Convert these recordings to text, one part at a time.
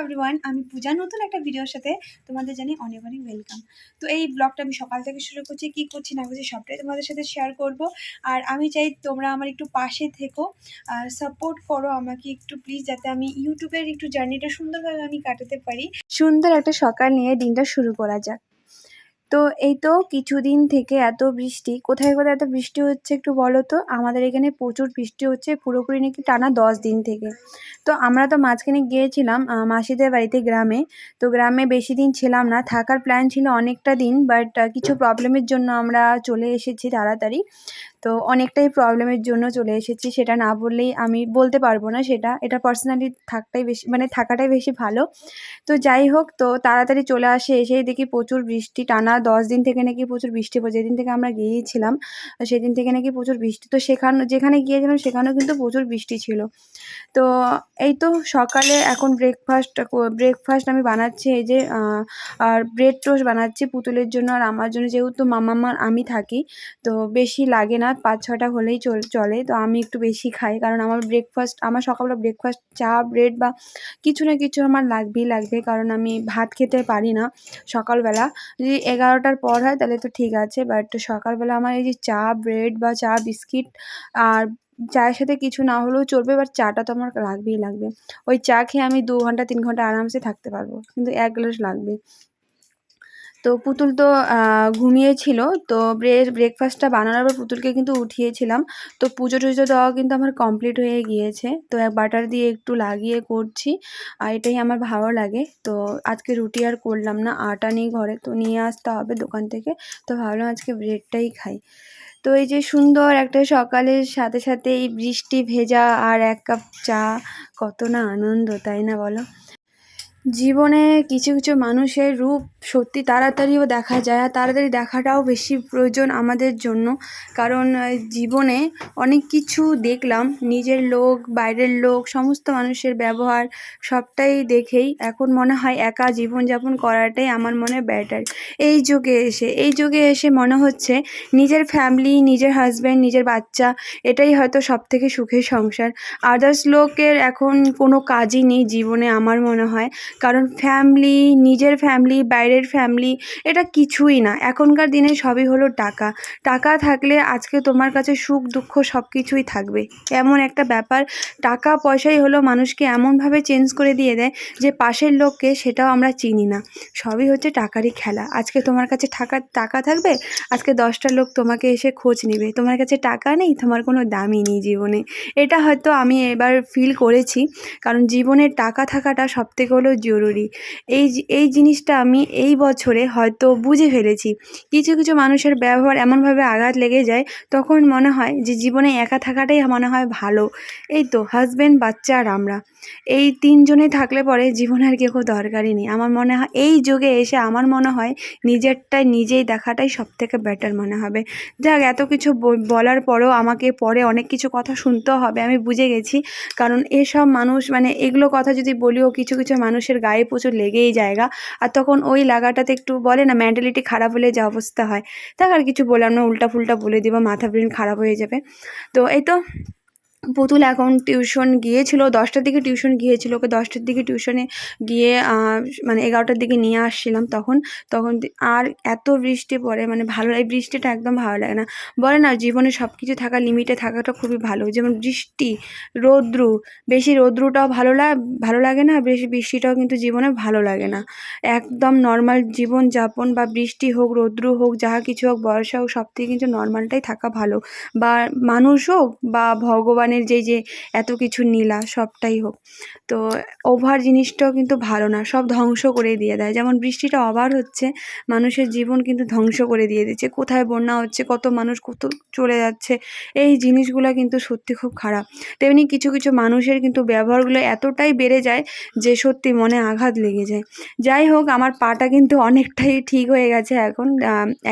Everyone আমি পূজা, নতুন একটা ভিডিওর সাথে তোমাদের জানি অনেক অনেক ওয়েলকাম তো এই ব্লগটা আমি সকাল থেকে শুরু করছি, কি করছি না করছি সবটাই তোমাদের সাথে শেয়ার করব। আর আমি চাই তোমরা আমার একটু পাশে থেকো, আর সাপোর্ট করো আমাকে একটু প্লিজ যাতে আমি ইউটিউবের একটু জার্নিটা সুন্দরভাবে আমি কাটাতে পারি। সুন্দর একটা সকাল নিয়ে দিনটা শুরু করা যাক। তো এই তো কিছুদিন থেকে এত বৃষ্টি। কোথায় কোথায় এত বৃষ্টি হচ্ছে একটু বলো তো? আমাদের এখানে প্রচুর বৃষ্টি হচ্ছে পুরোপুরি নাকি টানা দশ দিন থেকে। তো আমরা তো মাঝখানে গিয়েছিলাম মাসিদের বাড়িতে গ্রামে। তো গ্রামে বেশি দিন ছিলাম না, থাকার প্ল্যান ছিল অনেকটা দিন বাট কিছু প্রবলেমের জন্য আমরা চলে এসেছি তাড়াতাড়ি। তো অনেকটাই প্রবলেমের জন্য চলে এসেছি। সেটা না বললেই আমি বলতে পারব না সেটা। এটা পার্সোনালি থাকটাই বেশি মানে থাকাটাই বেশি ভালো। তো যাই হোক, তো তাড়াতাড়ি চলে আসে, এসেই দেখি প্রচুর বৃষ্টি। টানা দশ দিন থেকে নাকি প্রচুর বৃষ্টি পড়ে যেদিন থেকে আমরা গিয়েছিলাম, সেদিন থেকে নাকি প্রচুর বৃষ্টি। তো সেখানে, যেখানে গিয়েছিলাম সেখানেও কিন্তু প্রচুর বৃষ্টি ছিল। তো এই তো সকালে এখন ব্রেকফাস্ট ব্রেকফাস্ট আমি বানাচ্ছি এই যে আর ব্রেড টোস্ট বানাচ্ছি পুতুলের জন্য। আর আমার জন্য যেহেতু মামাম্মা আমি থাকি, তো বেশি লাগে না। পাঁচ ছটা হলেই চল, চলে। তো আমি একটু বেশি খাই, কারণ আমার ব্রেকফাস্ট আমার সকালবেলা ব্রেকফাস্ট চা ব্রেড বা কিছু না কিছু আমার লাগবেই লাগবে, কারণ আমি ভাত খেতে পারি না সকালবেলা। যদি এগারোটার পর হয় তাহলে তো ঠিক আছে বাট সকালবেলা আমার এই যে চা ব্রেড বা চা বিস্কিট আর চায়ের সাথে কিছু না হলেও চলবে বাট চাটা তো আমার লাগবেই লাগবে। ওই চা খেয়ে আমি দু ঘণ্টা, তিন ঘণ্টা আরামসে থাকতে পারব, কিন্তু এক গ্লাস লাগবে তো পুতুল তো ঘুমিয়েছিল। তো ব্রেকফাস্টটা বানানোর পর পুতুলকে কিন্তু উঠিয়েছিলাম। তো পুজো টুজো দেওয়া কিন্তু আমার কমপ্লিট হয়ে গিয়েছে। তো বাটার দিয়ে একটু লাগিয়ে করছি। আর এটাই আমার ভালো লাগে। তো আজকে রুটি আর করলাম না। আটা নেই ঘরে। তো নিয়ে আসতে হবে দোকান থেকে। তো ভাবলাম আজকে ব্রেডটাই খাই। তো এই যে সুন্দর একটা সকালের সাথে সাথে এই বৃষ্টি ভেজা আর এক কাপ চা, কত না আনন্দ, তাই না বলো? জীবনে কিছু কিছু মানুষের রূপ সত্যি তাড়াতাড়িও দেখা যায় আর তাড়াতাড়ি দেখাটাও বেশি প্রয়োজন আমাদের জন্য। কারণ জীবনে অনেক কিছু দেখলাম, নিজের লোক, বাইরের লোক, সমস্ত মানুষের ব্যবহার সবটাই দেখেই এখন মনে হয় একা জীবনযাপন করাটাই আমার মনে ব্যাটার এই যুগে এসে, এই যুগে এসে মনে হচ্ছে নিজের ফ্যামিলি নিজের হাজব্যান্ড নিজের বাচ্চা, এটাই হয়তো সব থেকে সুখের সংসার। আদার্স লোকের এখন কোনো কাজই নেই জীবনে আমার মনে হয়। কারণ ফ্যামিলি নিজের ফ্যামিলি বাইরের ফ্যামিলি এটা কিছুই না। এখনকার দিনে সবই হলো টাকা। টাকা থাকলে আজকে তোমার কাছে সুখ, দুঃখ সব কিছুই থাকবে। এমন একটা ব্যাপার, টাকা পয়সাই হলো মানুষকে এমনভাবে চেঞ্জ করে দিয়ে দেয় যে পাশের লোককে সেটাও আমরা চিনি না। সবই হচ্ছে টাকারই খেলা। আজকে তোমার কাছে টাকা টাকা থাকবে, আজকে দশটা লোক তোমাকে এসে খোঁজ নেবে। তোমার কাছে টাকা নেই, তোমার কোনো দামই নেই জীবনে। এটা হয়তো আমি এবার ফিল করেছি, কারণ জীবনে টাকা থাকাটা সবথেকে হলো জরুরি। এই এই জিনিসটা আমি এই বছরে হয়তো বুঝে ফেলেছি। কিছু কিছু মানুষের ব্যবহার এমনভাবে আঘাত লেগে যায়, তখন মনে হয় যে জীবনে একা থাকাটাই মনে হয় ভালো। এই তো হাজব্যান্ড বাচ্চা আর আমরা। এই তিনজনে থাকলে পরে জীবনে আর কেউ দরকারই নেই। আমার মনে হয়, এই যুগে এসে আমার মনে হয় নিজেরটাই, নিজেই দেখাটাই সব থেকে বেটার মনে হবে। যাক, এত কিছু বলার পরেও আমাকে পরে অনেক কিছু কথা শুনতেও হবে, আমি বুঝে গেছি। কারণ এসব মানুষ মানে এগুলো কথা যদি বলিও, কিছু কিছু মানুষের গায়ে প্রচুর লেগেই জায়গা। আর তখন ওই লাগাটাতে একটু বলে না মেন্টালিটি খারাপ হলে যা অবস্থা হয়। তাকে আর কিছু বললাম না উল্টা ফুলটা বলে দিব, মাথা ব্রেন খারাপ হয়ে যাবে। তো এই তো পুতুল এখন টিউশন গিয়েছিল, দশটার দিকে টিউশন গিয়েছিল, ওকে দশটার দিকে টিউশনে গিয়ে মানে এগারোটার দিকে নিয়ে আসছিলাম তখন তখন আর এত বৃষ্টি পড়ে মানে ভালো এই বৃষ্টিটা একদম ভালো লাগে না। বলে না, জীবনে সব কিছু থাকা লিমিটে থাকাটা খুবই ভালো, যেমন বৃষ্টি, রৌদ্রু, বেশি রৌদ্রুটাও ভালো লাগ ভালো লাগে না, বেশি বৃষ্টিটাও কিন্তু জীবনে ভালো লাগে না। একদম নর্মাল জীবনযাপন বা বৃষ্টি হোক, রৌদ্রু হোক, যাহা কিছু হোক, বর্ষা হোক সব থেকে কিন্তু নর্মালটাই থাকা ভালো। বা মানুষ হোক বা ভগবানের যে যে এত কিছু নীলা, সবটাই হোক। তো ওভার জিনিসটাও কিন্তু ভালো না, সব ধ্বংস করে দিয়ে দেয়। যেমন বৃষ্টিটা ওভার হচ্ছে, মানুষের জীবন কিন্তু ধ্বংস করে দিয়ে দিচ্ছে। কোথায় বন্যা হচ্ছে, কত মানুষ কত চলে যাচ্ছে, এই জিনিসগুলো কিন্তু সত্যি খুব খারাপ। তেমনি কিছু কিছু মানুষের কিন্তু ব্যবহারগুলো এতটাই বেড়ে যায় যে সত্যি মনে আঘাত লেগে যায়। যাই হোক, আমার পাটা কিন্তু অনেকটাই ঠিক হয়ে গেছে এখন।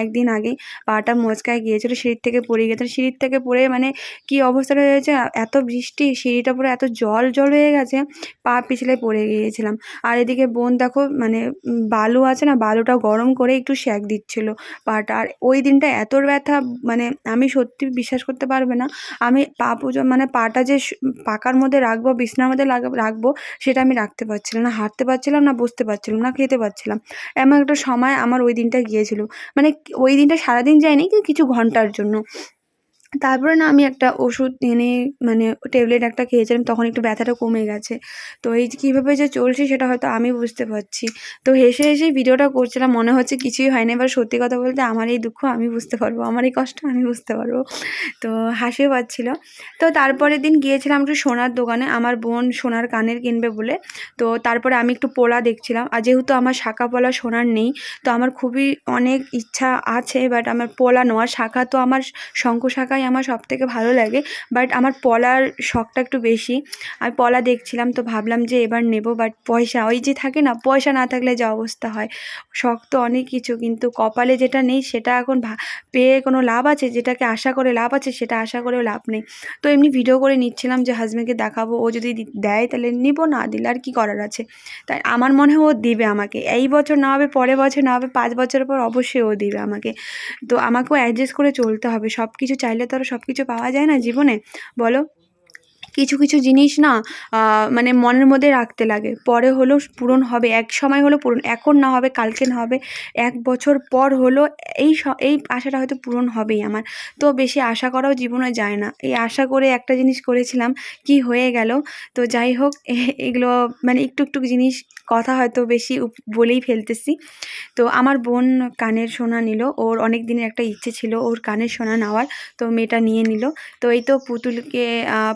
একদিন আগেই পাটা মচকায় গিয়েছিল, সিঁড়ির থেকে পড়ে গিয়েছিল। সিঁড়ির থেকে পড়ে মানে কি অবস্থাটা হয়েছে এত বৃষ্টি, সিঁড়িটা পুরো এত জল জল হয়ে গেছে, পা পিছলে পড়ে গিয়েছিলাম। আর এদিকে বোন দেখো মানে বালু আছে না বালুটা গরম করে একটু সেঁক দিচ্ছিল পাটা। আর ওই দিনটা এত ব্যথা মানে আমি সত্যি বিশ্বাস করতে পারবে না। আমি পা পুজো মানে পাটা যে পাকার মধ্যে রাখব, বিছনার মধ্যে রাখব, সেটা আমি রাখতে পারছিলাম না, হাঁটতে পারছিলাম না, বসতে পারছিলাম না, খেতে পারছিলাম। এমন একটা সময় আমার ওই দিনটা গিয়েছিল। মানে ওই দিনটা সারাদিন যায়নি, কিন্তু কিছু ঘণ্টার জন্য। তারপরে না আমি একটা ওষুধ এনে মানে ট্যাবলেট একটা খেয়েছিলাম, তখন একটু ব্যথাটা কমে গেছে। তো এই কীভাবে যে চলছি সেটা হয়তো আমি বুঝতে পারছি। তো হেসে হেসেই ভিডিওটা করছিলাম, মনে হচ্ছে কিছুই হয়নি। এবার সত্যি কথা বলতে আমার এই দুঃখ আমি বুঝতে পারব আমার এই কষ্ট আমি বুঝতে পারব। তো হাসিও পাচ্ছিলো। তো তারপরের দিন গিয়েছিলাম একটু সোনার দোকানে, আমার বোন সোনার কানের কিনবে বলে। তো তারপরে আমি একটু পোলা দেখছিলাম। আর যেহেতু আমার শাখা পলা সোনার নেই, তো আমার খুবই অনেক ইচ্ছা আছে বাট আমার পোলা নেওয়ার শাখা তো আমার শঙ্খ শাখাই আমার সব থেকে ভালো লাগে বাট আমার পলার শখটা একটু বেশি। আমি পলা দেখছিলাম তো ভাবলাম যে এবার নেব বাট পয়সা, ওই যে থাকে না, পয়সা না থাকলে যা অবস্থা হয়। শখ তো অনেক কিছু, কিন্তু কপালে যেটা নেই সেটা এখন পেয়ে কোনো লাভ আছে? যেটাকে আশা করে লাভ আছে, সেটা আশা করেও লাভ নেই। তো এমনি ভিডিও করে নিচ্ছিলাম যে হাজব্যান্ডকে দেখাবো, ও যদি দেয় তাহলে নিব, না দিলে আর কি করার আছে? তাই আমার মনে হয় ও দিবে আমাকে। এই বছর না হবে, পরের বছর না হবে, পাঁচ বছর পর অবশ্যই ও দিবে আমাকে। তো আমাকেও অ্যাডজাস্ট করে চলতে হবে সব কিছু চাইলে তো আর সব কিছু পাওয়া যায় না জীবনে? বলো। কিছু কিছু জিনিস না মানে মনের মধ্যে রাখতে লাগে। পরে হলো পূরণ হবে, এক সময় হলো পূরণ, এখন না হবে, কালকে না হবে, এক বছর পর হলো এই এই আশাটা হয়তো পূরণ হবেই আমার। তো বেশি আশা করাও জীবনে যায় না। এই আশা করে একটা জিনিস করেছিলাম, কি হয়ে গেল? তো যাই হোক এগুলো মানে একটু একটু জিনিস, কথা হয়তো বেশি বলেই ফেলতেছি। তো আমার বোন কানের সোনা নিল, ওর অনেক দিনের একটা ইচ্ছে ছিল ওর কানের সোনা নেওয়ার, তো মেয়েটা নিয়ে নিল। তো এই তো পুতুলকে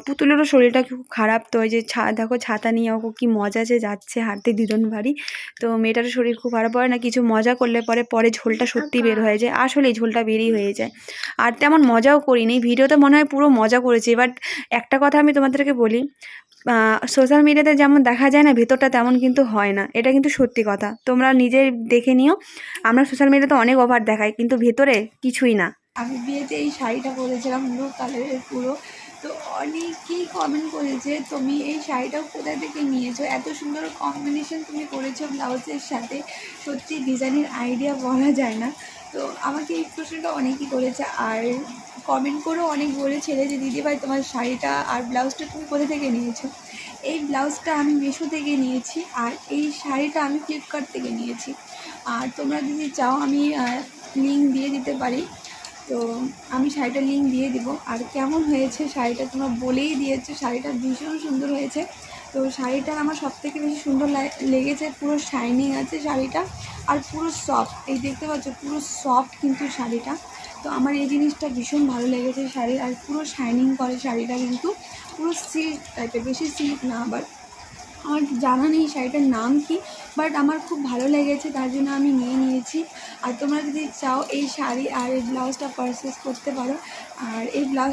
পুতুলেরও শরীরটা খুব খারাপ তো ওই যে ছা দেখো ছাতা নিয়ে ও কি মজা যে যাচ্ছে হাঁটতে দিদন বাড়ি তো মেয়েটার শরীর খুব খারাপ হয় না কিছু মজা করলে পরে পরে ঝোলটা সত্যি বের হয়ে যায় আসলেই ঝোলটা বেরিয়ে হয়ে যায়। আর তেমন মজাও করিনি ভিডিওতে মনে হয় পুরো মজা করেছি বাট একটা কথা আমি তোমাদেরকে বলি সোশ্যাল মিডিয়াতে যেমন দেখা যায় না ভেতরটা তেমন কিন্তু হয় না এটা কিন্তু সত্যি কথা। তোমরা নিজে দেখে নিও আমরা সোশ্যাল মিডিয়াতে অনেক ওভার দেখাই কিন্তু ভেতরে কিছুই না। আমি বিয়েতে এই শাড়িটা পরেছিলাম ব্লু কালারের পুরো তো অনেকেই কমেন্ট করেছে, তুমি এই শাড়িটাও কোথা থেকে নিয়েছো? এত সুন্দর কম্বিনেশন তুমি করেছ ব্লাউজের সাথে। সত্যি ডিজাইনের আইডিয়া বলা যায় না। তো আমাকে এই প্রশ্নটা অনেকেই করেছে। আর কমেন্ট করেও অনেক বলেছিলে যে, দিদিভাই, তোমার শাড়িটা আর ব্লাউজটা তুমি কোথা থেকে নিয়েছো? এই ব্লাউজটা আমি মিশো থেকে নিয়েছি আর এই শাড়িটা আমি ফ্লিপকার্ট থেকে নিয়েছি। আর তোমরা যদি চাও আমি লিঙ্ক দিয়ে দিতে পারি। তো আমি শাড়িটার লিঙ্ক দিয়ে দিব। আর কেমন হয়েছে শাড়িটা তোমরা বলেই দিয়েছ শাড়িটা ভীষণ সুন্দর হয়েছে। তো শাড়িটা আমার সব থেকে বেশি সুন্দর লেগেছে, পুরো শাইনিং আছে শাড়িটা। আর পুরো সফট এই দেখতে পাচ্ছ, পুরো সফট কিন্তু শাড়িটা। তো আমার এই জিনিসটা ভীষণ ভালো লেগেছে শাড়ি আর পুরো শাইনিং করে শাড়িটা কিন্তু। পুরো সিল্ক টাইপের বেশি সিল্ক না আবার। আমার জানা নেই শাড়িটার নাম কি বাট আমার খুব ভালো লেগেছে, তার জন্য আমি নিয়ে নিয়েছি। আর তোমরা যদি চাও এই শাড়ি আর এই ব্লাউজটা পারচেস করতে পারো, আর এই ব্লাউজ